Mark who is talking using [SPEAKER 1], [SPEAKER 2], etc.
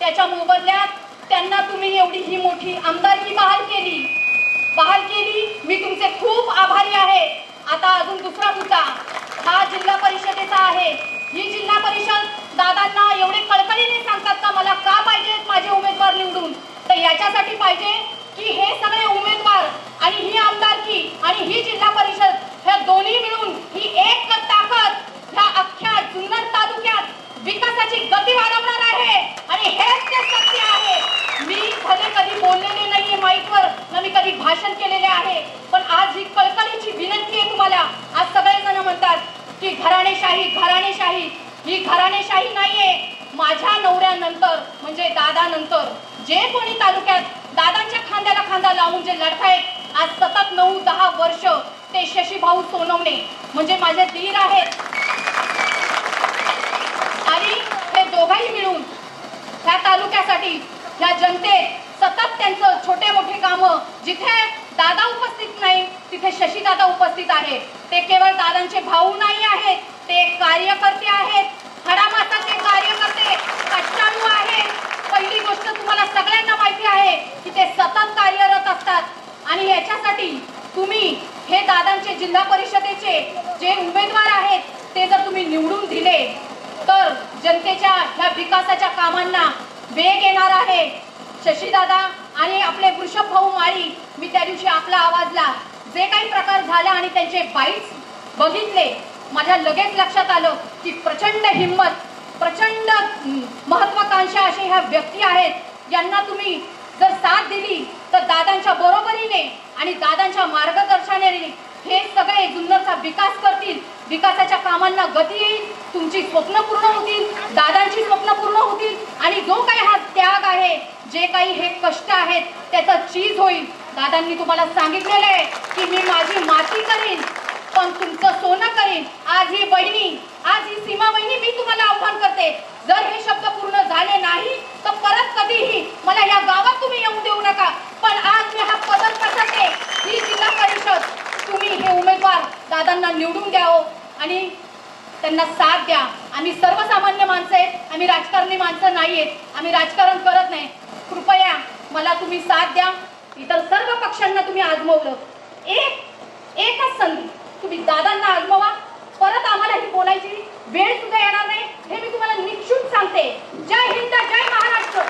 [SPEAKER 1] त्याच्या मोबदल्यात त्यांना तुम्ही एवढी ही मोठी आमदारकी बहाल केली. बहाल केली. मी तुमचे खूप आभारी आहे. आता अजून दुसरा मुद्दा. हा जिल्हा परिषदेचा आहे. ही जिल्हा परिषद दादांना एवढे कळकळीने सांगतात का मला का पाहिजेत माझे उमेदवार निवडून? तर याच्यासाठी पाहिजे की हे सगळे उमेदवार आणि ही आमदारकी आणि ही जिल्हा परिषद ह्या दोन्ही मिळून ही एक ताकद ह्या अख्ख्या जुन्नर तालुक्यात विकासाची गती वाढवणार आहे आणि हेच ते सत्य आहे मी भले कधी बोललेले नाहीये माईकवर ना मी कधी भाषण केलेले आहे. पण आज ही कळकळीची विनंती आहे तुम्हाला. आज सगळेजण म्हणतात की घराणेशाही घराणेशाही. ही घराणेशाही नाहीये. माझ्या नवऱ्यानंतर म्हणजे दादानंतर जे कोणी तालुक्यात दादांच्या खांद्याला खांदा लावून जे लढतायत आज सतत नऊ दहा वर्ष ते शशीभाऊ सोनवणे म्हणजे माझे धीर आहेत. आणि हे दोघंही मिळून ह्या तालुक्यासाठी ह्या जनतेत सतत त्यांचं छोटे मोठे कामं जिथे दादा उपस्थित नाही तिथे शशीदादा उपस्थित आहे. ते केवळ दादांचे भाऊ नाही आहेत ते कार्यकर्ते आहेत. हडामासाचे कार्यकर्ते कष्टाळू आहेत. पहिली गोष्ट तुम्हाला सगळ्यांना माहिती आहे की ते सतत कार्यरत असतात. आणि याच्यासाठी तुम्ही हे दादांचे जिल्हा परिषदेचे जे उमेदवार आहेत ते जर तुम्ही निवडून दिले तर जनतेच्या ह्या विकासाच्या कामांना वेग येणार आहे. शशीदादा आणि आपले वृषभ भाऊ माळी मी त्या दिवशी आपला आवाजला जे काही प्रकार झाला आणि त्यांचे बाईट्स बघितले माझ्या लगेच लक्षात आलं की प्रचंड हिंमत प्रचंड महत्वाकांक्षा अशी ह्या व्यक्ती आहेत. यांना तुम्ही जर साथ दिली तर दादांच्या बरोबरीने आणि दादांच्या मार्गदर्शनाने हे सगळे जुन्नरचा विकास करतील. विकासाच्या कामांना गती येईल तुमची स्वप्न पूर्ण होतील दादांची स्वप्न पूर्ण होतील आणि जो काही हा त्याग आहे जे काही हे कष्ट आहेत त्याचं चीज होईल. दादांनी तुम्हाला सांगितलेलं आहे की मी माझी माती करीन पण तुमचं सोनं करीन. आज ही बहिणी आज ही सीमा बहिणी मी तुम्हाला आव्हान करते. जर हे शब्द पूर्ण झाले नाही तर परत कधीही मला या गावात तुम्ही येऊन देऊ नका. पण आज मी हा पदक पसरते ही जिल्हा परिषद. तुम्ही हे उमेदवार दादांना निवडून द्यावं हो. आणि त्यांना साथ द्या. आम्ही सर्वसामान्य माणसं आहेत आम्ही राजकारणी माणसं नाही आहेत आम्ही राजकारण करत नाही. कृपया मला तुम्ही साथ द्या. इतर सर्व पक्षांना तुम्ही आजमवलं. एक एकच संधी. तुम्ही दादांना आजमवा. परत आम्हाला ही बोलायची वेळ सुद्धा येणार नाही. हे मी तुम्हाला निक्षून सांगते. जय हिंद जय महाराष्ट्र.